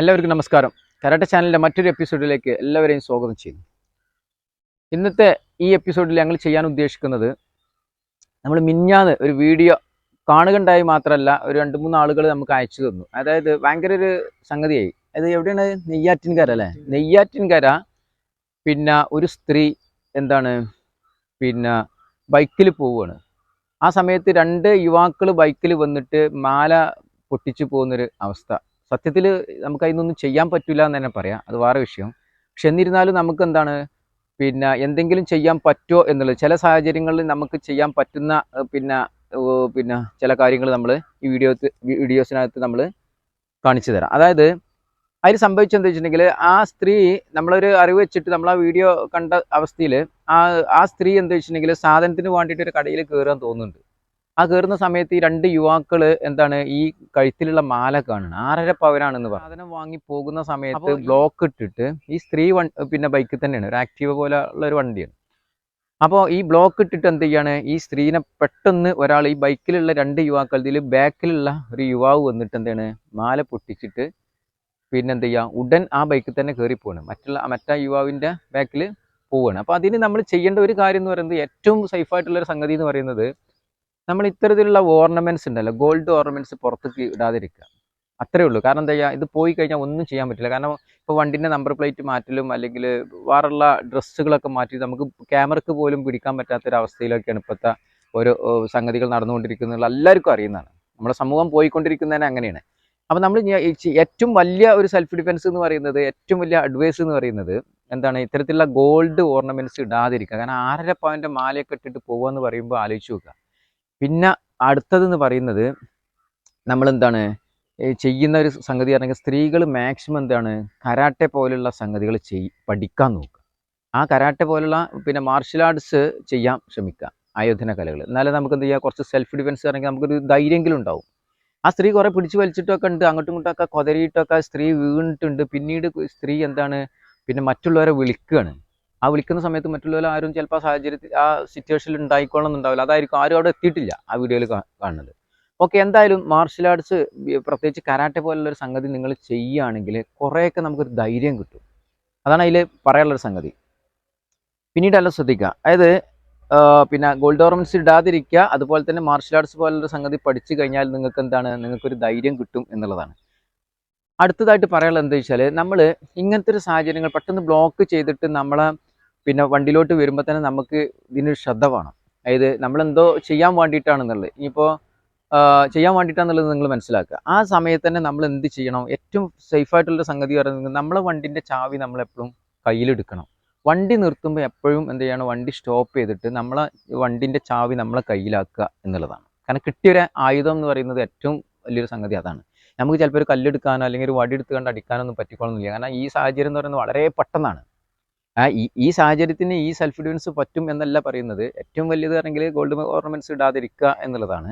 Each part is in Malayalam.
എല്ലാവർക്കും നമസ്കാരം. കരാട്ട ചാനലിന്റെ മറ്റൊരു എപ്പിസോഡിലേക്ക് എല്ലാവരെയും സ്വാഗതം ചെയ്യുന്നു. ഇന്നത്തെ ഈ എപ്പിസോഡിൽ ഞങ്ങൾ ചെയ്യാൻ ഉദ്ദേശിക്കുന്നത് നമ്മൾ മിഞ്ഞാന്ന് ഒരു വീഡിയോ കാണുകണ്ടായി മാത്രമല്ല ഒരു രണ്ട് മൂന്ന് ആളുകൾ നമുക്ക് അയച്ചു തന്നു. അതായത് ഭയങ്കര ഒരു സംഗതിയായി. അത് എവിടെയാണ്? നെയ്യാറ്റിൻകര അല്ലേ നെയ്യാറ്റിൻകര പിന്നെ ഒരു സ്ത്രീ എന്താണ്? പിന്നെ ബൈക്കിൽ പോവുകയാണ്. ആ സമയത്ത് രണ്ട് യുവാക്കൾ ബൈക്കിൽ വന്നിട്ട് മാല പൊട്ടിച്ചു പോകുന്നൊരു അവസ്ഥ. സത്യത്തിൽ നമുക്ക് അതിനൊന്നും ചെയ്യാൻ പറ്റില്ല എന്ന് തന്നെ പറയാം. അത് വേറെ വിഷയം. പക്ഷെ എന്നിരുന്നാലും നമുക്ക് എന്താണ്? പിന്നെ എന്തെങ്കിലും ചെയ്യാൻ പറ്റുമോ എന്നുള്ളത് ചില സാഹചര്യങ്ങളിൽ നമുക്ക് ചെയ്യാൻ പറ്റുന്ന പിന്നെ പിന്നെ ചില കാര്യങ്ങൾ നമ്മൾ ഈ വീഡിയോ വീഡിയോസിനകത്ത് നമ്മൾ കാണിച്ചു തരാം. അതായത് അതിൽ സംഭവിച്ചെന്ന് വെച്ചിട്ടുണ്ടെങ്കിൽ ആ സ്ത്രീ നമ്മളൊരു അറിവ് വെച്ചിട്ട് നമ്മൾ ആ വീഡിയോ കണ്ട അവസ്ഥയിൽ ആ ആ സ്ത്രീ എന്താ വെച്ചിട്ടുണ്ടെങ്കിൽ സാധനത്തിന് വേണ്ടിയിട്ട് ഒരു കടയിൽ കയറാൻ തോന്നുന്നുണ്ട്. ആ കയറുന്ന സമയത്ത് ഈ രണ്ട് യുവാക്കൾ എന്താണ് ഈ കഴുത്തിലുള്ള മാല കാണുന്നത്? ആറര പവനാണെന്ന് പറഞ്ഞു സാധനം വാങ്ങി പോകുന്ന സമയത്ത് ബ്ലോക്ക് ഇട്ടിട്ട് ഈ സ്ത്രീ വൺ പിന്നെ ബൈക്കിൽ തന്നെയാണ്. ഒരു ആക്റ്റീവ പോലെ ഉള്ള ഒരു വണ്ടിയാണ്. അപ്പോൾ ഈ ബ്ലോക്ക് ഇട്ടിട്ട് എന്ത് ചെയ്യാണ്? ഈ സ്ത്രീനെ പെട്ടെന്ന് ഒരാൾ ഈ ബൈക്കിലുള്ള രണ്ട് യുവാക്കൾ ഇതിൽ ബാക്കിലുള്ള ഒരു യുവാവ് വന്നിട്ട് എന്താണ്? മാല പൊട്ടിച്ചിട്ട് പിന്നെ എന്ത് ചെയ്യുക ഉടൻ ആ ബൈക്കിൽ തന്നെ കയറി പോവാണ് മറ്റുള്ള മറ്റാ യുവാവിന്റെ ബാക്കിൽ പോവുകയാണ് അപ്പോൾ അതിന് നമ്മൾ ചെയ്യേണ്ട ഒരു കാര്യം എന്ന് പറയുന്നത് ഏറ്റവും സേഫ് ആയിട്ടുള്ള ഒരു സംഗതി എന്ന് പറയുന്നത് നമ്മൾ ഇത്തരത്തിലുള്ള ഓർണമെന്റ്സ് ഉണ്ടല്ലോ ഗോൾഡ് ഓർണമെന്റ്സ് പുറത്തേക്ക് ഇടാതിരിക്കുക. അത്രേ ഉള്ളൂ. കാരണം എന്താ ചെയ്യുക ഇത് പോയി കഴിഞ്ഞാൽ ഒന്നും ചെയ്യാൻ പറ്റില്ല. കാരണം ഇപ്പോൾ വണ്ടിന്റെ നമ്പർ പ്ലേറ്റ് മാറ്റലും അല്ലെങ്കിൽ വേറുള്ള ഡ്രസ്സുകളൊക്കെ മാറ്റി നമുക്ക് ക്യാമറയ്ക്ക് പോലും പിടിക്കാൻ പറ്റാത്തൊരവസ്ഥയിലൊക്കെയാണ് ഇപ്പോഴത്തെ ഓരോ സംഗതികൾ നടന്നുകൊണ്ടിരിക്കുന്നത് എല്ലാവർക്കും അറിയുന്നതാണ്. നമ്മുടെ സമൂഹം പോയിക്കൊണ്ടിരിക്കുന്നതിന് അങ്ങനെയാണ്. അപ്പോൾ നമ്മൾ ഏറ്റവും വലിയ ഒരു സെൽഫ് ഡിഫെൻസ് എന്ന് പറയുന്നത് ഏറ്റവും വലിയ അഡ്വൈസ് എന്ന് പറയുന്നത് എന്താണ്? ഇത്തരത്തിലുള്ള ഗോൾഡ് ഓർണമെന്റ്സ് ഇടാതിരിക്കുക. കാരണം ആറര പവന്റെ മാലയൊക്കെ ഇട്ടിട്ട് പോകുക എന്ന് പറയുമ്പോൾ ആലോചിച്ച് നോക്കുക. പിന്നെ അടുത്തതെന്ന് പറയുന്നത് നമ്മൾ എന്താണ് ചെയ്യുന്ന ഒരു സംഗതി പറഞ്ഞെങ്കിൽ സ്ത്രീകൾ മാക്സിമം എന്താണ് കരാട്ടെ പോലുള്ള സംഗതികൾ ചെയ് പഠിക്കാൻ നോക്കുക. ആ കരാട്ടെ പോലുള്ള പിന്നെ മാർഷൽ ആർട്സ് ചെയ്യാൻ ശ്രമിക്കുക ആയോധന കലകൾ. എന്നാലും നമുക്ക് എന്ത് ചെയ്യാം കുറച്ച് സെൽഫ് ഡിഫെൻസ് ആണെങ്കിൽ നമുക്കൊരു ധൈര്യമെങ്കിലും ഉണ്ടാവും. ആ സ്ത്രീ കുറേ പിടിച്ചു വലിച്ചിട്ടൊക്കെ ഉണ്ട് അങ്ങോട്ടും ഇങ്ങോട്ടൊക്കെ കൊതറിയിട്ടൊക്കെ ആ സ്ത്രീ വീണിട്ടുണ്ട്. പിന്നീട് സ്ത്രീ എന്താണ് പിന്നെ മറ്റുള്ളവരെ വിളിക്കുകയാണ്. ആ വിളിക്കുന്ന സമയത്ത് മറ്റുള്ളവർ ആരും ചിലപ്പോൾ ആ സാഹചര്യത്തിൽ ആ സിറ്റുവേഷനിൽ ഉണ്ടായിക്കോളണമെന്നുണ്ടാവില്ല അതായിരിക്കും ആരും അവിടെ എത്തിയിട്ടില്ല ആ വീഡിയോയിൽ കാണുന്നത്. ഓക്കെ എന്തായാലും മാർഷൽ ആർട്സ് പ്രത്യേകിച്ച് കരാട്ടെ പോലുള്ള ഒരു സംഗതി നിങ്ങൾ ചെയ്യുകയാണെങ്കിൽ കുറേയൊക്കെ നമുക്കൊരു ധൈര്യം കിട്ടും. അതാണ് അതിൽ പറയാനുള്ളൊരു സംഗതി. പിന്നീട് ശ്രദ്ധിക്കുക അതായത് പിന്നെ ഗോൾഡ് ഓർണമെന്റ്സ് ഇടാതിരിക്കുക അതുപോലെ തന്നെ മാർഷൽ ആർട്സ് പോലുള്ളൊരു സംഗതി പഠിച്ചു കഴിഞ്ഞാൽ നിങ്ങൾക്ക് എന്താണ് നിങ്ങൾക്കൊരു ധൈര്യം കിട്ടും എന്നുള്ളതാണ്. അടുത്തതായിട്ട് പറയാനുള്ളത് എന്താ വെച്ചാൽ നമ്മൾ ഇങ്ങനത്തെ ഒരു സാഹചര്യങ്ങൾ പെട്ടെന്ന് ബ്ലോക്ക് ചെയ്തിട്ട് നമ്മളെ പിന്നെ വണ്ടിയിലോട്ട് വരുമ്പോൾ തന്നെ നമുക്ക് ഇതിനൊരു ശ്രദ്ധ വേണം. അതായത് നമ്മളെന്തോ ചെയ്യാൻ വേണ്ടിയിട്ടാണെന്നുള്ളത്. ഇനിയിപ്പോൾ ചെയ്യാൻ വേണ്ടിയിട്ടാണെന്നുള്ളത് നിങ്ങൾ മനസ്സിലാക്കുക. ആ സമയത്ത് തന്നെ നമ്മൾ എന്ത് ചെയ്യണം? ഏറ്റവും സേഫായിട്ടുള്ള സംഗതി പറയുന്നത് നമ്മളെ വണ്ടിന്റെ ചാവി നമ്മളെപ്പോഴും കയ്യിലെടുക്കണം. വണ്ടി നിർത്തുമ്പോൾ എപ്പോഴും എന്ത് ചെയ്യണം? വണ്ടി സ്റ്റോപ്പ് ചെയ്തിട്ട് നമ്മളെ വണ്ടിന്റെ ചാവി നമ്മളെ കയ്യിലാക്കുക എന്നുള്ളതാണ്. കാരണം കിട്ടിയൊരു ആയുധം എന്ന് പറയുന്നത് ഏറ്റവും വലിയൊരു സംഗതി അതാണ്. നമുക്ക് ചിലപ്പോൾ ഒരു കല്ലെടുക്കാനോ അല്ലെങ്കിൽ ഒരു വടി എടുത്ത് കണ്ട് അടിക്കാനോ ഒന്നും പറ്റിക്കോളന്നില്ല കാരണം ഈ സാഹചര്യം എന്ന് പറയുന്നത് വളരെ പെട്ടെന്നാണ്. ആ ഈ ഈ സാഹചര്യത്തിന് ഈ സെൽഫ് ഡിഫൻസ് പറ്റും എന്നല്ല പറയുന്നത്. ഏറ്റവും വലിയത് ആണെങ്കിൽ ഗോൾഡ് ഓർണമെന്റ്സ് ഇടാതിരിക്കുക എന്നുള്ളതാണ്.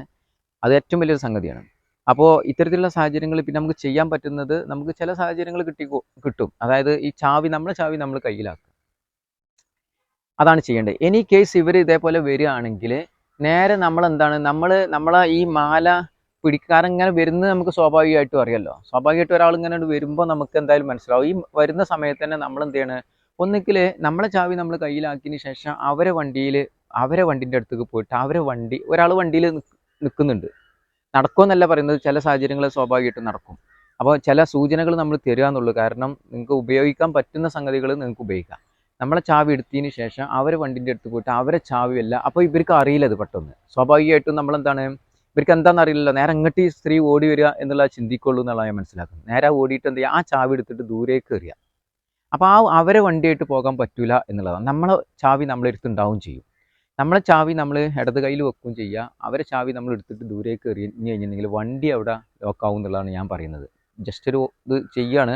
അത് ഏറ്റവും വലിയൊരു സംഗതിയാണ്. അപ്പോൾ ഇത്തരത്തിലുള്ള സാഹചര്യങ്ങൾ പിന്നെ നമുക്ക് ചെയ്യാൻ പറ്റുന്നത് നമുക്ക് ചില സാഹചര്യങ്ങൾ കിട്ടി കിട്ടും. അതായത് ഈ ചാവി നമ്മളെ ചാവി നമ്മൾ കയ്യിലാക്കുക. അതാണ് ചെയ്യേണ്ടത്. എനി കേസ് ഇവർ ഇതേപോലെ വരികയാണെങ്കിൽ നേരെ നമ്മൾ എന്താണ്? നമ്മൾ നമ്മളെ ഈ മാല പിടിക്കാരൻ ഇങ്ങനെ വരുന്നത് നമുക്ക് സ്വാഭാവികമായിട്ടും അറിയാമല്ലോ സ്വാഭാവികമായിട്ടും ഒരാൾ ഇങ്ങനെ വരുമ്പോൾ നമുക്ക് എന്തായാലും മനസ്സിലാവും. ഈ വരുന്ന സമയത്ത് തന്നെ നമ്മൾ എന്ത് ചെയ്യണം? ഒന്നുകിൽ നമ്മളെ ചാവി നമ്മൾ കയ്യിലാക്കിയതിന് ശേഷം അവരെ വണ്ടിയിൽ അവരെ വണ്ടിന്റെ അടുത്തേക്ക് പോയിട്ട് അവരെ വണ്ടി ഒരാൾ വണ്ടിയിൽ നിൽക്കുന്നുണ്ട് നടക്കുമെന്നല്ല പറയുന്നത് ചില സാഹചര്യങ്ങൾ സ്വാഭാവികമായിട്ടും നടക്കും. അപ്പോൾ ചില സൂചനകൾ നമ്മൾ തരിക എന്നുള്ളൂ കാരണം നിങ്ങൾക്ക് ഉപയോഗിക്കാൻ പറ്റുന്ന സംഗതികൾ നിങ്ങൾക്ക് ഉപയോഗിക്കാം. നമ്മളെ ചാവി എടുത്തതിന് ശേഷം അവരെ വണ്ടിന്റെ അടുത്ത് പോയിട്ട് അവരെ ചാവിയല്ല. അപ്പോൾ ഇവർക്ക് അറിയില്ല അത് പെട്ടെന്ന്. സ്വാഭാവികമായിട്ടും നമ്മളെന്താണ് ഇവർക്ക് എന്താണെന്ന് അറിയില്ല നേരെ അങ്ങോട്ട് ഈ സ്ത്രീ ഓടി വരിക എന്നുള്ള ചിന്തിക്കുള്ളൂ എന്നുള്ള ഞാൻ മനസ്സിലാക്കുന്നത് നേരെ ഓടിയിട്ട് എന്ത് ചെയ്യുക? ആ ചാവി എടുത്തിട്ട് ദൂരേക്ക് എറിയുക അപ്പോൾ ആ അവരെ വണ്ടിയായിട്ട് പോകാൻ പറ്റില്ല എന്നുള്ളതാണ്. നമ്മളെ ചാവി നമ്മളെടുത്ത് ഉണ്ടാവും ചെയ്യും. നമ്മളെ ചാവി നമ്മൾ ഇടത് കയ്യിൽ വെക്കുകയും ചെയ്യുക അവരെ ചാവി നമ്മൾ എടുത്തിട്ട് ദൂരേക്ക് എറിഞ്ഞു കഴിഞ്ഞിട്ടുണ്ടെങ്കിൽ വണ്ടി അവിടെ ലോക്കാവും എന്നുള്ളതാണ് ഞാൻ പറയുന്നത്. ജസ്റ്റ് ഒരു ഇത് ചെയ്യാണ്.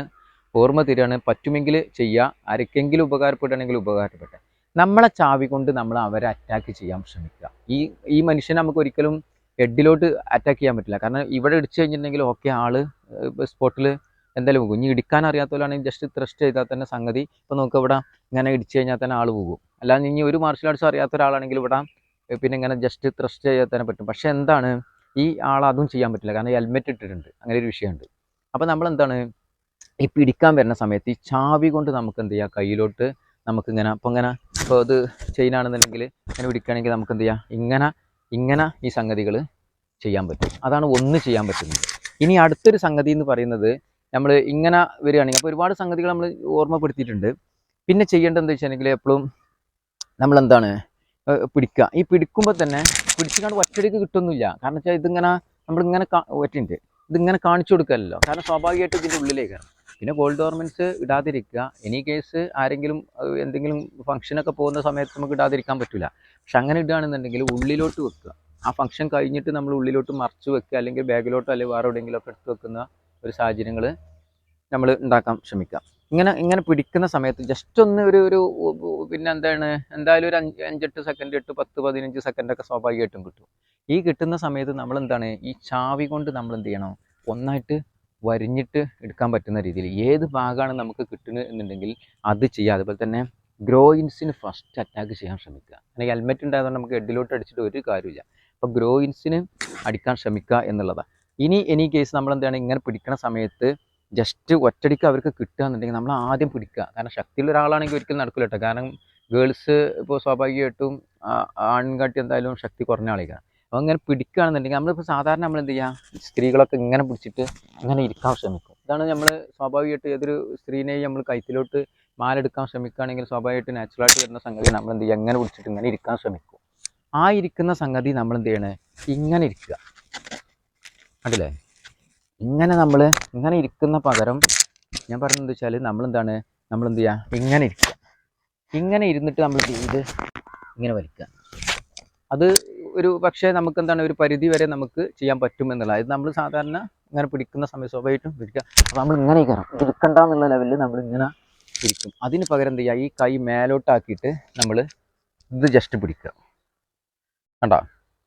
ഓർമ്മ തരികയാണ്. പറ്റുമെങ്കിൽ ചെയ്യുക ആർക്കെങ്കിലും ഉപകാരപ്പെടുകയാണെങ്കിൽ ഉപകാരപ്പെട്ട നമ്മളെ ചാവി കൊണ്ട് നമ്മൾ അവരെ അറ്റാക്ക് ചെയ്യാൻ ശ്രമിക്കുക. ഈ ഈ മനുഷ്യനെ നമുക്ക് ഒരിക്കലും ഹെഡിലോട്ട് അറ്റാക്ക് ചെയ്യാൻ പറ്റില്ല. കാരണം ഇവിടെ ഇടിച്ചു കഴിഞ്ഞിട്ടുണ്ടെങ്കിൽ ഓക്കെ ആൾ സ്പോട്ടിൽ എന്തായാലും പോകും ഇനി ഇടിക്കാൻ അറിയാത്തവരാണെങ്കിൽ ജസ്റ്റ് ത്രസ്റ്റ് ചെയ്താൽ തന്നെ സംഗതി. ഇപ്പോൾ നമുക്ക് ഇവിടെ ഇങ്ങനെ ഇടിച്ചു കഴിഞ്ഞാൽ തന്നെ ആൾ പോകും. അല്ലാതെ ഇനി ഒരു മാർഷൽ ആർട്സ് അറിയാത്ത ഒരാളാണെങ്കിൽ ഇവിടെ പിന്നെ ഇങ്ങനെ ജസ്റ്റ് ത്രസ്റ്റ് ചെയ്താൽ തന്നെ പറ്റും. പക്ഷേ എന്താണ് ഈ ആൾ അതും ചെയ്യാൻ പറ്റില്ല. കാരണം ഹെൽമെറ്റ് ഇട്ടിട്ടുണ്ട്. അങ്ങനെ ഒരു വിഷയമുണ്ട്. അപ്പോൾ നമ്മൾ എന്താണ് ഈ പിടിക്കാൻ വരുന്ന സമയത്ത് ഈ ചാവി കൊണ്ട് നമുക്ക് എന്ത് ചെയ്യാം? കയ്യിലോട്ട് നമുക്ക് ഇങ്ങനെ അപ്പോൾ ഇങ്ങനെ ഇപ്പോൾ ഇത് ചെയിനാണെന്നുണ്ടെങ്കിൽ ഇങ്ങനെ പിടിക്കുകയാണെങ്കിൽ നമുക്ക് എന്ത് ചെയ്യാം? ഇങ്ങനെ ഇങ്ങനെ ഈ സംഗതികൾ ചെയ്യാൻ പറ്റും. അതാണ് ഒന്ന് ചെയ്യാൻ പറ്റുന്നത്. ഇനി അടുത്തൊരു സംഗതി എന്ന് പറയുന്നത് നമ്മൾ ഇങ്ങനെ വരികയാണെങ്കിൽ അപ്പോൾ ഒരുപാട് സംഗതികൾ നമ്മൾ ഓർമ്മപ്പെടുത്തിയിട്ടുണ്ട്. പിന്നെ ചെയ്യേണ്ടത് എന്താ വെച്ചിട്ടുണ്ടെങ്കിൽ എപ്പോഴും നമ്മളെന്താണ് പിടിക്കുക. ഈ പിടിക്കുമ്പോൾ തന്നെ പിടിച്ചുകൊണ്ട് ഒറ്റടിക്ക് കിട്ടുന്നില്ല കാരണം വെച്ചാൽ ഇതിങ്ങനെ നമ്മളിങ്ങനെ ഒറ്റയുണ്ട്. ഇതിങ്ങനെ കാണിച്ചു കൊടുക്കല്ലോ കാരണം സ്വാഭാവികമായിട്ട് ഇതിന്റെ ഉള്ളിലേക്കാണ് പിന്നെ ഗോൾഡ് ഓർണമെന്റ്സ് ഇടാതിരിക്കുക. എനി കേസ് ആരെങ്കിലും എന്തെങ്കിലും ഫംഗ്ഷനൊക്കെ പോകുന്ന സമയത്ത് നമുക്ക് ഇടാതിരിക്കാൻ പറ്റില്ല പക്ഷെ അങ്ങനെ ഇടുകയാണെന്നുണ്ടെങ്കിൽ ഉള്ളിലോട്ട് വെക്കുക. ആ ഫംഗ്ഷൻ കഴിഞ്ഞിട്ട് നമ്മൾ ഉള്ളിലോട്ട് മറച്ചു വെക്കുക. അല്ലെങ്കിൽ ബാഗിലോട്ടോ അല്ലെങ്കിൽ വേറെ എവിടെയെങ്കിലുമൊക്കെ എടുത്ത് വെക്കുന്ന ഒരു സാഹചര്യങ്ങൾ നമ്മൾ ഉണ്ടാക്കാൻ ശ്രമിക്കാം ഇങ്ങനെ ഇങ്ങനെ പിടിക്കുന്ന സമയത്ത് ജസ്റ്റ് ഒന്ന് ഒരു ഒരു പിന്നെ എന്താണ് എന്തായാലും ഒരു അഞ്ച് അഞ്ചെട്ട് സെക്കൻഡ് എട്ട് പത്ത് പതിനഞ്ച് സെക്കൻഡൊക്കെ സ്വാഭാവികമായിട്ടും കിട്ടും. ഈ കിട്ടുന്ന സമയത്ത് നമ്മൾ എന്താണ് ഈ ചാവി കൊണ്ട് നമ്മൾ എന്ത് ചെയ്യണം? ഒന്നായിട്ട് വരിഞ്ഞിട്ട് എടുക്കാൻ പറ്റുന്ന രീതിയിൽ ഏത് ഭാഗമാണ് നമുക്ക് കിട്ടുന്നത് എന്നുണ്ടെങ്കിൽ അത് ചെയ്യുക. അതുപോലെ തന്നെ ഗ്രോയിൻസിന് ഫസ്റ്റ് അറ്റാക്ക് ചെയ്യാൻ ശ്രമിക്കുക. അല്ലെങ്കിൽ ഹെൽമെറ്റ് ഉണ്ടായതുകൊണ്ട് നമുക്ക് ഹെഡിലോട്ട് അടിച്ചിട്ട് ഒരു കാര്യമില്ല അപ്പോൾ ഗ്രോയിൻസിന് അടിക്കാൻ ശ്രമിക്കുക എന്നുള്ളതാണ് ഇനി എനി കേസ് നമ്മൾ എന്താണ് ഇങ്ങനെ പിടിക്കുന്ന സമയത്ത് ജസ്റ്റ് ഒറ്റടിക്ക് അവർക്ക് കിട്ടുക എന്നുണ്ടെങ്കിൽ നമ്മൾ ആദ്യം പിടിക്കുക. കാരണം ശക്തിയുള്ള ഒരാളാണെങ്കിൽ ഒരിക്കലും നടക്കില്ല കേട്ടോ കാരണം ഗേൾസ് ഇപ്പോൾ സ്വാഭാവികമായിട്ടും ആൺകാട്ടി എന്തായാലും ശക്തി കുറഞ്ഞ ആളേക്കാണ് അപ്പോൾ അങ്ങനെ പിടിക്കുകയാണെന്നുണ്ടെങ്കിൽ നമ്മളിപ്പോൾ സാധാരണ നമ്മൾ എന്ത് ചെയ്യുക സ്ത്രീകളൊക്കെ ഇങ്ങനെ പിടിച്ചിട്ട് ഇങ്ങനെ ഇരിക്കാൻ ശ്രമിക്കും. ഇതാണ് നമ്മൾ സ്വാഭാവികമായിട്ട് ഏതൊരു സ്ത്രീനെയും നമ്മൾ കൈത്തിലോട്ട് മാലെടുക്കാൻ ശ്രമിക്കുകയാണെങ്കിൽ സ്വാഭാവികമായിട്ട് നാച്ചുറലായിട്ട് വരുന്ന സംഗതി നമ്മൾ എന്ത് ചെയ്യുക എങ്ങനെ പിടിച്ചിട്ട് ഇങ്ങനെ ഇരിക്കാൻ ശ്രമിക്കും. ആ ഇരിക്കുന്ന സംഗതി നമ്മൾ എന്ത് ചെയ്യണേ? ഇങ്ങനെ ഇരിക്കുക. കണ്ടില്ലേ ഇങ്ങനെ നമ്മൾ ഇങ്ങനെ ഇരിക്കുന്ന പകരം ഞാൻ പറഞ്ഞത് വെച്ചാൽ നമ്മളെന്താണ്? നമ്മൾ എന്ത് ചെയ്യുക ഇങ്ങനെ ഇരിക്കുക ഇങ്ങനെ ഇരുന്നിട്ട് നമ്മൾ ഇത് ഇങ്ങനെ വലിക്കുക അത് ഒരു പക്ഷേ നമുക്ക് എന്താണ്? ഒരു പരിധി വരെ നമുക്ക് ചെയ്യാൻ പറ്റും എന്നുള്ളത് നമ്മൾ സാധാരണ ഇങ്ങനെ പിടിക്കുന്ന സമയം സ്വാഭാവികമായിട്ടും പിടിക്കുക അപ്പോൾ നമ്മൾ ഇങ്ങനെ കയറാം ഇരിക്കണ്ട എന്നുള്ള ലെവലിൽ നമ്മൾ ഇങ്ങനെ ഇരിക്കും. അതിന് പകരം എന്ത് ചെയ്യുക? ഈ കൈ മേലോട്ടാക്കിയിട്ട് നമ്മൾ ഇത് ജസ്റ്റ് പിടിക്കുക. കണ്ടോ?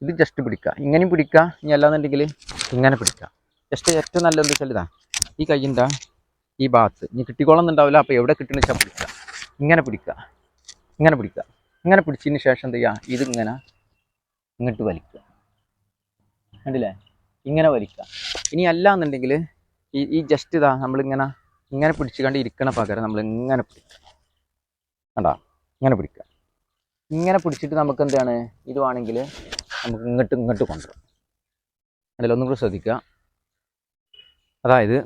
ഇത് ജസ്റ്റ് പിടിക്കുക ഇങ്ങനെയും പിടിക്കുക ഇനി അല്ലാന്നുണ്ടെങ്കിൽ ഇങ്ങനെ പിടിക്കുക ജസ്റ്റ് ഏറ്റവും നല്ലത് എന്താ വെച്ചാൽ ഇതാ ഈ കൈന്റെ ഈ ഭാഗത്ത്. ഇനി കിട്ടിക്കോളന്നുണ്ടാവില്ല അപ്പോൾ എവിടെ കിട്ടുന്ന വെച്ചാൽ പിടിക്കുക ഇങ്ങനെ പിടിക്കുക ഇങ്ങനെ പിടിക്കുക ഇങ്ങനെ പിടിച്ചതിന് ശേഷം എന്ത് ചെയ്യുക ഇതിങ്ങനെ ഇങ്ങോട്ട് വലിക്കുക കണ്ടില്ലേ? ഇങ്ങനെ വലിക്കുക ഇനി അല്ല എന്നുണ്ടെങ്കിൽ ഈ ഈ ജസ്റ്റ് ഇതാ നമ്മളിങ്ങനെ ഇങ്ങനെ പിടിച്ച് കണ്ട് ഇരിക്കണ പകരം നമ്മൾ ഇങ്ങനെ പിടിക്കുക കണ്ടാ? ഇങ്ങനെ പിടിക്കുക ഇങ്ങനെ പിടിച്ചിട്ട് നമുക്ക് എന്താണ് ഇത് വേണമെങ്കിൽ നമുക്ക് ഇങ്ങോട്ട് ഇങ്ങോട്ട് കൊണ്ടുവരാം. അതിൽ ഒന്നും കൂടി ശ്രദ്ധിക്കുക. അതായത്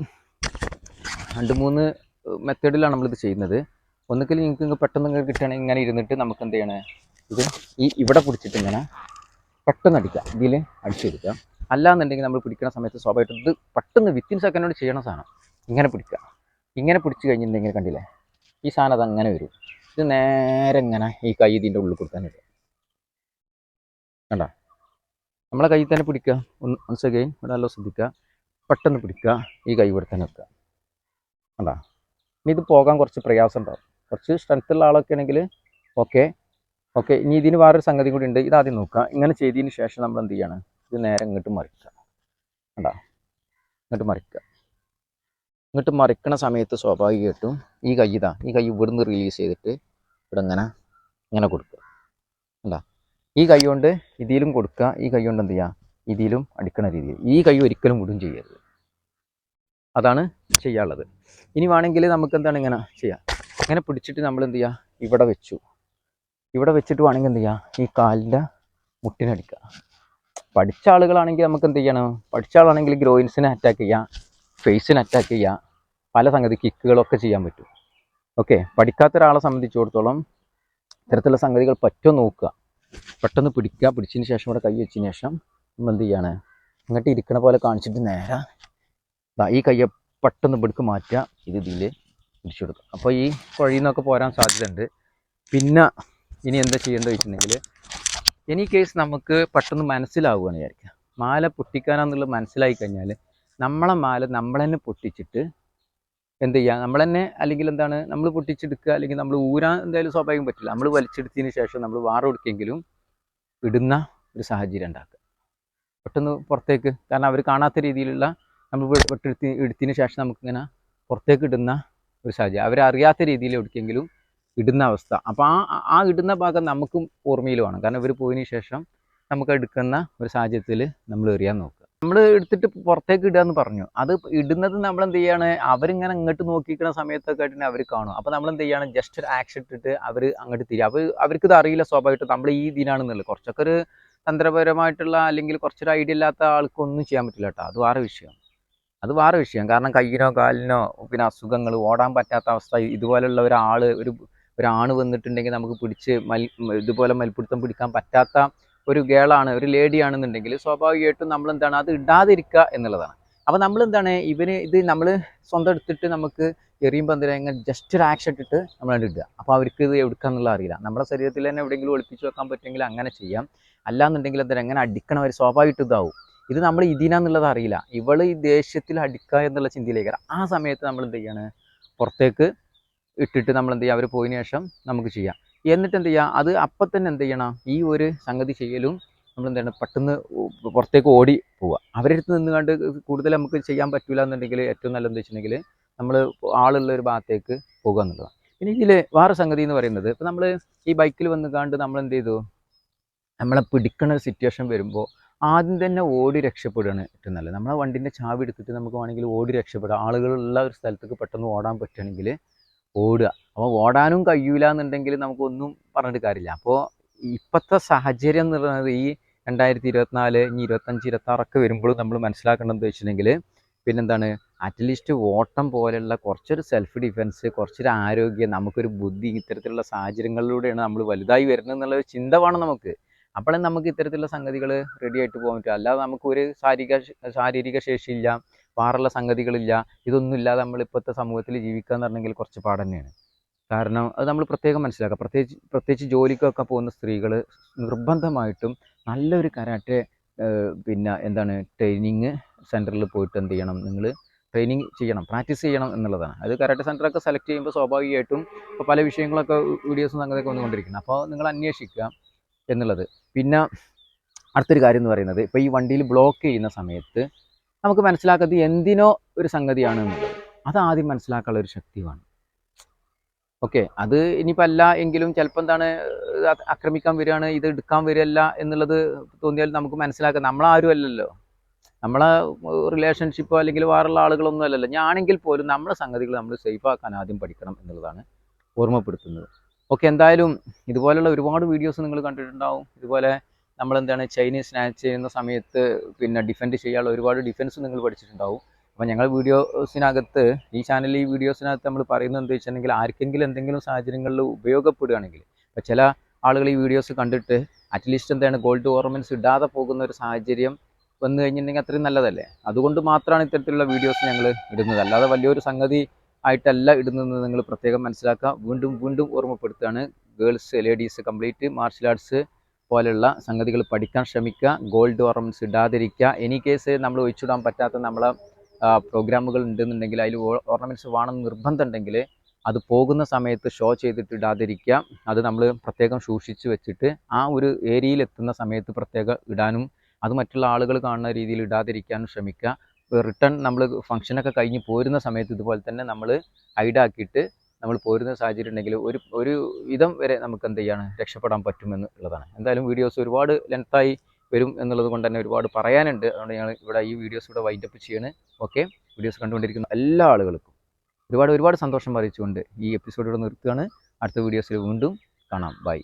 രണ്ട് മൂന്ന് മെത്തേഡിലാണ് നമ്മളിത് ചെയ്യുന്നത്. ഒന്നുകിൽ നിങ്ങൾക്ക് ഇങ്ങനെ പെട്ടെന്ന് കിട്ടുകയാണെങ്കിൽ ഇങ്ങനെ ഇരുന്നിട്ട് നമുക്ക് എന്ത് ചെയ്യണേ? ഇത് ഈ ഇവിടെ പിടിച്ചിട്ട് ഇങ്ങനെ പെട്ടെന്ന് അടിക്കുക. ഇതിൽ അടിച്ചെടുക്കുക അല്ലാന്നുണ്ടെങ്കിൽ നമ്മൾ പിടിക്കുന്ന സമയത്ത് സ്വാഭാവികമായിട്ട് ഇത് പെട്ടെന്ന് വിത്തിൻ സെക്കൻഡോട് ചെയ്യണ സാധനം. ഇങ്ങനെ പിടിക്കുക. ഇങ്ങനെ പിടിച്ച് കഴിഞ്ഞിട്ടുണ്ടെങ്കിൽ കണ്ടില്ലേ? ഈ സാധനം അത് അങ്ങനെ വരും. ഇത് നേരെ ഇങ്ങനെ ഈ കൈ ഇതിന്റെ ഉള്ളിൽ കൊടുക്കാൻ വരും. കണ്ട? നമ്മളെ കയ്യിൽ തന്നെ പിടിക്കുക. once again ഇവിടെ നല്ല ശ്രദ്ധിക്കുക. പെട്ടെന്ന് പിടിക്കുക. ഈ കൈ ഇവിടെ തന്നെ വെക്കുക. അതാ ഇനി ഇത് പോകാൻ കുറച്ച് പ്രയാസം ഉണ്ടാവും. കുറച്ച് സ്ട്രെങ്ത് ഉള്ള ആളൊക്കെ ആണെങ്കിൽ ഓക്കെ ഓക്കെ ഇനി ഇതിന് വേറൊരു സംഗതി കൂടി ഉണ്ട്. ഇതാദ്യം നോക്കുക. ഇങ്ങനെ ചെയ്തതിന് ശേഷം നമ്മൾ എന്ത് ചെയ്യാണ്? ഇത് നേരെ ഇങ്ങോട്ട് മറിക്കുക. കണ്ട? ഇങ്ങോട്ട് മറിക്കുക. ഇങ്ങോട്ട് മറിക്കണ സമയത്ത് സ്വാഭാവികമായിട്ടും ഈ കൈ ഇതാ. ഈ കൈ ഇവിടുന്ന് റിലീസ് ചെയ്തിട്ട് ഇവിടെ ഇങ്ങനെ ഇങ്ങനെ കൊടുക്കുക. കണ്ട? ഈ കൈ കൊണ്ട് ഇതിലും കൊടുക്കുക ഈ കൈ കൊണ്ട് എന്ത് ചെയ്യുക? ഇതിലും അടിക്കണ രീതിയിൽ. ഈ കൈ ഒരിക്കലും വിടും ചെയ്യരുത്. അതാണ് ചെയ്യാനുള്ളത്. ഇനി വേണമെങ്കിൽ നമുക്ക് എന്താണ് ഇങ്ങനെ ചെയ്യാം. ഇങ്ങനെ പിടിച്ചിട്ട് നമ്മൾ എന്ത് ചെയ്യുക? ഇവിടെ വെച്ചു. ഇവിടെ വെച്ചിട്ട് വേണമെങ്കിൽ എന്ത് ചെയ്യുക? ഈ കാലിന്റെ മുട്ടിനടിക്കുക പഠിച്ച ആളുകളാണെങ്കിൽ നമുക്ക് എന്ത് ചെയ്യണം? പഠിച്ച ആളാണെങ്കിൽ ഗ്രോയിൻസിനെ അറ്റാക്ക് ചെയ്യാം ഫേസിനെ അറ്റാക്ക് ചെയ്യാം പല സംഗതി കിക്കുകളൊക്കെ ചെയ്യാൻ പറ്റും. ഓക്കെ പഠിക്കാത്ത ഒരാളെ സംബന്ധിച്ചിടത്തോളം ഇത്തരത്തിലുള്ള സംഗതികൾ പറ്റുമോ നോക്കുക. പെട്ടെന്ന് പിടിക്കുക. പിടിച്ചതിന് ശേഷം ഇവിടെ കൈ വെച്ചതിന് ശേഷം നമ്മൾ എന്ത് ചെയ്യാണ്? അങ്ങോട്ട് ഇരിക്കണ പോലെ കാണിച്ചിട്ട് നേരെ ഈ കയ്യെ പെട്ടെന്ന് പിടിക്ക് മാറ്റുക. ഇത് ഇതിൽ പിടിച്ചു കൊടുക്കുക. അപ്പോൾ ഈ കുഴിയിൽ നിന്നൊക്കെ പോരാൻ സാധ്യതയുണ്ട്. പിന്നെ ഇനി എന്താ ചെയ്യേണ്ടത് വെച്ചിട്ടുണ്ടെങ്കിൽ ഇനി കേസ് നമുക്ക് പെട്ടെന്ന് മനസ്സിലാവുകയാണ് വിചാരിക്കുക. മാല പൊട്ടിക്കാനാന്നുള്ളത് മനസ്സിലായി കഴിഞ്ഞാൽ നമ്മളെ മാല നമ്മൾ തന്നെ പൊട്ടിച്ചിട്ട് എന്ത് ചെയ്യുക നമ്മൾ തന്നെ അല്ലെങ്കിൽ എന്താണ്? നമ്മൾ പൊട്ടിച്ചെടുക്കുക അല്ലെങ്കിൽ നമ്മൾ ഊരാൻ എന്തായാലും സ്വാഭാവികം പറ്റില്ല. നമ്മൾ വലിച്ചെടുത്തതിന് ശേഷം നമ്മൾ വാറ കൊടുക്കെങ്കിലും ഇടുന്ന ഒരു സാഹചര്യം ഉണ്ടാക്കുക. പെട്ടെന്ന് പുറത്തേക്ക് കാരണം അവർ കാണാത്ത രീതിയിലുള്ള നമ്മൾ വെട്ടെടുത്തി എടുത്തതിന് ശേഷം നമുക്കിങ്ങനെ പുറത്തേക്ക് ഇടുന്ന ഒരു സാഹചര്യം. അവരറിയാത്ത രീതിയിൽ എവിടേക്കെങ്കിലും ഇടുന്ന അവസ്ഥ. അപ്പോൾ ആ ആ ഇടുന്ന ഭാഗം നമുക്കും ഓർമ്മയിൽ വേണം കാരണം ഇവർ പോയതിന് ശേഷം നമുക്ക് എടുക്കുന്ന ഒരു സാഹചര്യത്തിൽ നമ്മൾ എറിയാൻ നോക്കുക. നമ്മൾ എടുത്തിട്ട് പുറത്തേക്ക് ഇടുക എന്ന് പറഞ്ഞു. അത് ഇടുന്നത് നമ്മൾ എന്ത് ചെയ്യാണ് അവരിങ്ങനെ ഇങ്ങോട്ട് നോക്കിക്കുന്ന സമയത്തൊക്കെ ആയിട്ട് അവർ കാണും. അപ്പോൾ നമ്മൾ എന്ത് ചെയ്യാണ്? ജസ്റ്റ് ഒരു ആക്ഷൻ ഇട്ടിട്ട് അവർ അങ്ങോട്ട് തിരിയും. അപ്പോൾ അവർക്ക് ഇത് അറിയില്ല സ്വാഭാവികമായിട്ടും. നമ്മൾ ഈ ഇതിനാണെന്നുള്ളത്. കുറച്ചൊക്കെ ഒരു തന്ത്രപരമായിട്ടുള്ള അല്ലെങ്കിൽ കുറച്ചൊരു ഐഡിയ ഇല്ലാത്ത ആൾക്ക് ഒന്നും ചെയ്യാൻ പറ്റില്ല കേട്ടോ. അത് വേറെ വിഷയം. അത് വേറെ വിഷയം. കാരണം കയ്യിനോ കാലിനോ പിന്നെ അസുഖങ്ങൾ ഓടാൻ പറ്റാത്ത അവസ്ഥ ഇതുപോലുള്ള ഒരാൾ ഒരു ഒരാണ് വന്നിട്ടുണ്ടെങ്കിൽ നമുക്ക് പിടിച്ച് മൽ ഇതുപോലെ മൽപ്പിടുത്തം പിടിക്കാൻ പറ്റാത്ത ഒരു ഗേളാണ് ഒരു ലേഡി ആണെന്നുണ്ടെങ്കിൽ സ്വാഭാവികമായിട്ടും നമ്മൾ എന്താണ് അത് ഇടാതിരിക്കുക എന്നുള്ളതാണ്. അപ്പോൾ നമ്മൾ എന്താണ് ഇവന് ഇത് നമ്മൾ സ്വന്തം എടുത്തിട്ട് നമുക്ക് എറിയുമ്പോൾ എന്തിനാ ഇങ്ങനെ ജസ്റ്റ് ഒരു ആക്ഷൻ ഇട്ടിട്ട് നമ്മൾ ഇടുക. അപ്പോൾ അവർക്ക് ഇത് എടുക്കാന്നുള്ള അറിയില്ല. നമ്മുടെ ശരീരത്തിൽ തന്നെ എവിടെയെങ്കിലും ഒളിപ്പിച്ച് വെക്കാൻ പറ്റുമെങ്കിൽ അങ്ങനെ ചെയ്യാം. അല്ലാന്നുണ്ടെങ്കിൽ എന്താ എങ്ങനെ അടിക്കണം അവർ സ്വാഭാവികമായിട്ട് ഇതാവും. ഇത് നമ്മൾ ഇതിനാന്നുള്ളത് അറിയില്ല. ഇവൾ ഈ ദേഷ്യത്തിൽ അടിക്കുക എന്നുള്ള ചിന്തയിലേക്ക് ആ സമയത്ത് നമ്മൾ എന്ത് ചെയ്യാണ്? പുറത്തേക്ക് ഇട്ടിട്ട് നമ്മൾ എന്ത് ചെയ്യുക അവർ പോയതിനു ശേഷം നമുക്ക് ചെയ്യാം. എന്നിട്ട് എന്ത് ചെയ്യുക അത് അപ്പം തന്നെ എന്ത് ചെയ്യണം? ഈ ഒരു സംഗതി ചെയ്യലും നമ്മൾ എന്താണ് പെട്ടെന്ന് പുറത്തേക്ക് ഓടി പോവുക അവരുടെ നിന്ന് കണ്ട് കൂടുതൽ നമുക്ക് ചെയ്യാൻ പറ്റില്ല എന്നുണ്ടെങ്കിൽ ഏറ്റവും നല്ലത് വെച്ചിട്ടുണ്ടെങ്കിൽ നമ്മൾ ആളുള്ള ഒരു ഭാഗത്തേക്ക് പോകുക എന്നുള്ളതാണ്. പിന്നെ ഇതിൽ വേറെ സംഗതി എന്ന് പറയുന്നത് ഇപ്പം നമ്മൾ ഈ ബൈക്കിൽ വന്ന് കണ്ട് നമ്മൾ എന്ത് ചെയ്തു? നമ്മളെ പിടിക്കുന്ന സിറ്റുവേഷൻ വരുമ്പോൾ ആദ്യം തന്നെ ഓടി രക്ഷപ്പെടുകയാണ് ഏറ്റവും നല്ലത്. നമ്മളെ വണ്ടിന്റെ ചാവി എടുത്തിട്ട് നമുക്ക് വേണമെങ്കിൽ ഓടി രക്ഷപ്പെടാം. ആളുകളുള്ള ഒരു സ്ഥലത്തേക്ക് പെട്ടെന്ന് ഓടാൻ പറ്റുകയാണെങ്കിൽ ഓടുക. അപ്പോൾ ഓടാനും കഴിയൂല എന്നുണ്ടെങ്കിൽ നമുക്കൊന്നും പറഞ്ഞിട്ട് കാര്യമില്ല. അപ്പോൾ ഇപ്പോഴത്തെ സാഹചര്യം എന്ന് പറയുന്നത് ഈ രണ്ടായിരത്തി ഇരുപത്തിനാല് ഇനി ഇരുപത്തഞ്ച് ഇരുപത്താറൊക്കെ വരുമ്പോഴും നമ്മൾ മനസ്സിലാക്കേണ്ടതെന്ന് വെച്ചിട്ടുണ്ടെങ്കിൽ പിന്നെന്താണ്? അറ്റ്ലീസ്റ്റ് ഓട്ടം പോലെയുള്ള കുറച്ചൊരു സെൽഫ് ഡിഫെൻസ് കുറച്ചൊരു ആരോഗ്യം നമുക്കൊരു ബുദ്ധി ഇത്തരത്തിലുള്ള സാഹചര്യങ്ങളിലൂടെയാണ് നമ്മൾ വലുതായി വരുന്നത് എന്നുള്ളൊരു ചിന്ത വേണം നമുക്ക്. അപ്പോഴേ നമുക്ക് ഇത്തരത്തിലുള്ള സംഗതികൾ റെഡി ആയിട്ട് പോകാൻ പറ്റും അല്ലാതെ നമുക്കൊരു ശാരീരിക ശാരീരിക ശേഷിയില്ല. വേറുള്ള സംഗതികളില്ല. ഇതൊന്നും ഇല്ലാതെ നമ്മൾ ഇപ്പോഴത്തെ സമൂഹത്തിൽ ജീവിക്കുക എന്ന് പറഞ്ഞെങ്കിൽ കുറച്ച് പാട് തന്നെയാണ് കാരണം അത് നമ്മൾ പ്രത്യേകം മനസ്സിലാക്കുക. പ്രത്യേകിച്ച് പ്രത്യേകിച്ച് ജോലിക്കൊക്കെ പോകുന്ന സ്ത്രീകൾ നിർബന്ധമായിട്ടും നല്ലൊരു കരാട്ടെ പിന്നെ എന്താണ് ട്രെയിനിങ് സെന്ററിൽ പോയിട്ട് എന്ത് ചെയ്യണം? നിങ്ങൾ ട്രെയിനിങ് ചെയ്യണം പ്രാക്ടീസ് ചെയ്യണം എന്നുള്ളതാണ്. അത് കരാട്ടെ സെന്ററൊക്കെ സെലക്ട് ചെയ്യുമ്പോൾ സ്വാഭാവികമായിട്ടും ഇപ്പോൾ പല വിഷയങ്ങളൊക്കെ വീഡിയോസും സംഗതിയൊക്കെ വന്നുകൊണ്ടിരിക്കുന്നത് അപ്പോൾ നിങ്ങൾ അന്വേഷിക്കുക എന്നുള്ളത്. പിന്നെ അടുത്തൊരു കാര്യം എന്ന് പറയുന്നത് ഇപ്പോൾ ഈ വണ്ടിയിൽ ബ്ലോക്ക് ചെയ്യുന്ന സമയത്ത് നമുക്ക് മനസ്സിലാക്കുന്നത് എന്തിനോ ഒരു സംഗതിയാണ് അത് ആദ്യം മനസ്സിലാക്കാനുള്ള ഒരു ശക്തി വേണം. ഓക്കെ അത് ഇനിയിപ്പോൾ അല്ല എങ്കിലും ചിലപ്പോൾ എന്താണ് ആക്രമിക്കാൻ വരികയാണ് ഇത് എടുക്കാൻ വരികയല്ല എന്നുള്ളത് തോന്നിയാൽ നമുക്ക് മനസ്സിലാക്കാം. നമ്മളാരും അല്ലല്ലോ. നമ്മളെ റിലേഷൻഷിപ്പോ അല്ലെങ്കിൽ വേറുള്ള ആളുകളൊന്നും അല്ലല്ലോ. ഞാനെങ്കിൽ പോലും നമ്മളെ സംഗതികൾ നമ്മൾ സേഫ് ആക്കാൻ ആദ്യം പഠിക്കണം എന്നുള്ളതാണ് ഓർമ്മപ്പെടുത്തുന്നത്. ഓക്കെ എന്തായാലും ഇതുപോലുള്ള ഒരുപാട് വീഡിയോസ് നിങ്ങൾ കണ്ടിട്ടുണ്ടാവും. ഇതുപോലെ നമ്മൾ എന്താണ് ചൈനീസ് സ്നാച്ച് ചെയ്യുന്ന സമയത്ത് പിന്നെ ഡിഫെൻഡ് ചെയ്യാനുള്ള ഒരുപാട് ഡിഫൻസ് നിങ്ങൾ പഠിച്ചിട്ടുണ്ടാവും. അപ്പോൾ ഞങ്ങൾ വീഡിയോസിനകത്ത് ഈ ചാനലിൽ ഈ വീഡിയോസിനകത്ത് നമ്മൾ പറയുന്നത് എന്താ വെച്ചിട്ടുണ്ടെങ്കിൽ ആർക്കെങ്കിലും എന്തെങ്കിലും സാഹചര്യങ്ങളിൽ ഉപയോഗപ്പെടുകയാണെങ്കിൽ ഇപ്പോൾ ചില ആളുകൾ ഈ വീഡിയോസ് കണ്ടിട്ട് അറ്റ്ലീസ്റ്റ് എന്താണ് ഗോൾഡ് ഓർണമെന്റ്സ് ഇടാതെ പോകുന്ന ഒരു സാഹചര്യം വന്നു കഴിഞ്ഞിട്ടുണ്ടെങ്കിൽ അത്രയും നല്ലതല്ലേ? അതുകൊണ്ട് മാത്രമാണ് ഇത്തരത്തിലുള്ള വീഡിയോസ് ഞങ്ങൾ ഇടുന്നത്. അല്ലാതെ വലിയൊരു സംഗതി ആയിട്ടല്ല ഇടുന്നത് നിങ്ങൾ പ്രത്യേകം മനസ്സിലാക്കുക. വീണ്ടും വീണ്ടും ഓർമ്മപ്പെടുത്തുകയാണ്. Girls ladies complete martial arts പോലെയുള്ള സംഗതികൾ പഠിക്കാൻ ശ്രമിക്കുക ഗോൾഡ് ഓർണമെന്റ്സ് ഇടാതിരിക്കുക. എനി കേസ് നമ്മൾ ഒഴിച്ചിടാൻ പറ്റാത്ത നമ്മളെ പ്രോഗ്രാമുകൾ ഉണ്ടെന്നുണ്ടെങ്കിൽ അതിൽ ഓർണമെന്റ്സ് വേണമെന്ന് നിർബന്ധം ഉണ്ടെങ്കിൽ അത് പോകുന്ന സമയത്ത് ഷോ ചെയ്തിട്ട് ഇടാതിരിക്കുക. അത് നമ്മൾ പ്രത്യേകം സൂക്ഷിച്ച് വെച്ചിട്ട് ആ ഒരു ഏരിയയിൽ എത്തുന്ന സമയത്ത് പ്രത്യേകം ഇടാനും അത് മറ്റുള്ള ആളുകൾ കാണുന്ന രീതിയിൽ ഇടാതിരിക്കാനും ശ്രമിക്കുക. റിട്ടേൺ നമ്മൾ ഫംഗ്ഷനൊക്കെ കഴിഞ്ഞ് പോരുന്ന സമയത്ത് ഇതുപോലെ തന്നെ നമ്മൾ ഐഡാക്കിയിട്ട് നമ്മൾ പോരുന്ന സാഹചര്യം ഉണ്ടെങ്കിൽ ഒരു ഒരു വിധം വരെ നമുക്ക് എന്ത് ചെയ്യാണ് രക്ഷപ്പെടാൻ പറ്റുമെന്ന് ഉള്ളതാണ്. എന്തായാലും വീഡിയോസ് ഒരുപാട് ലെങ്ത്തായി വരും എന്നുള്ളത് കൊണ്ട് തന്നെ ഒരുപാട് പറയാനുണ്ട്. അതുകൊണ്ട് ഞങ്ങൾ ഇവിടെ ഈ വീഡിയോസ് ഇവിടെ വൈൻഡപ്പ് ചെയ്യാണ്. ഓക്കെ വീഡിയോസ് കണ്ടുകൊണ്ടിരിക്കുന്ന എല്ലാ ആളുകൾക്കും ഒരുപാട് ഒരുപാട് സന്തോഷം അറിയിച്ചുകൊണ്ട് ഈ എപ്പിസോഡ് ഇവിടെ നിർത്തുകയാണ്. അടുത്ത വീഡിയോസിൽ വീണ്ടും കാണാം. ബൈ